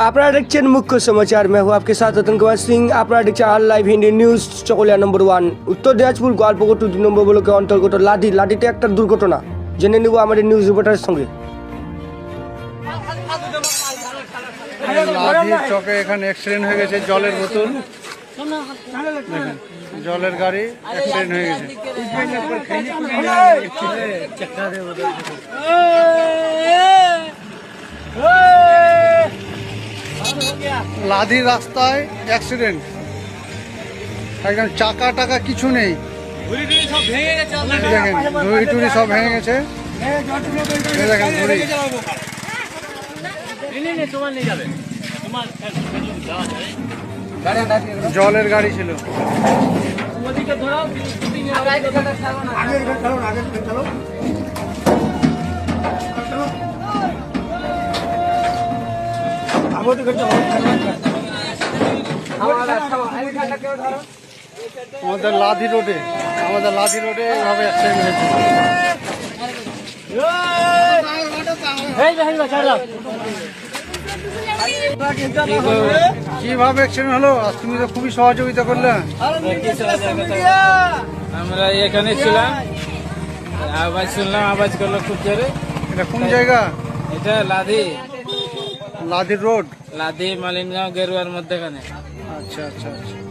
আপনারা দেখছেন মুখ্য সমাচার মেহু আপকে সাথ আতঙ্কবাদ সিং আপনারা দেখছেন আর live Hindi news Chakulia number one Uttar Dinajpur Goalpokhar দুই নম্বর ব্লকের অন্তর্গত লাদি লাদিতে একটা দুর্ঘটনা জেনে নেব আমাদের নিউজ রিপোর্টারের সঙ্গে চকে এখানে অ্যাক্সিডেন্ট হয়ে গেছে জলের বোতল জলের গাড়ি অ্যাক্সিডেন্ট হয়ে গেছে লাধি রাস্তায় অ্যাক্সিডেন্ট একদম চাকা টাকা কিছু নেই। দেখেন ধুড়ি টুড়ি সব ভেঙে গেছে। দেখেন ধুড়ি জলের গাড়ি ছিল। আমাদের লাধি রোডে আমাদের লাধি রোডে এইভাবে অ্যাক্সিডেন্ট হয়েছে কীভাবে অ্যাক্সিডেন্ট হলো? আর তুমি তো খুবই সহযোগিতা করলে। আমরা এখানে ছিলাম। আওয়াজ শুনলাম আওয়াজ করল খুব জোরে। এটা কোন জায়গা? এটা লাদি লাধির রোড। লাদি মালিনগাঁও গেরুয়ার মধ্যেখানে। আচ্ছা আচ্ছা আচ্ছা।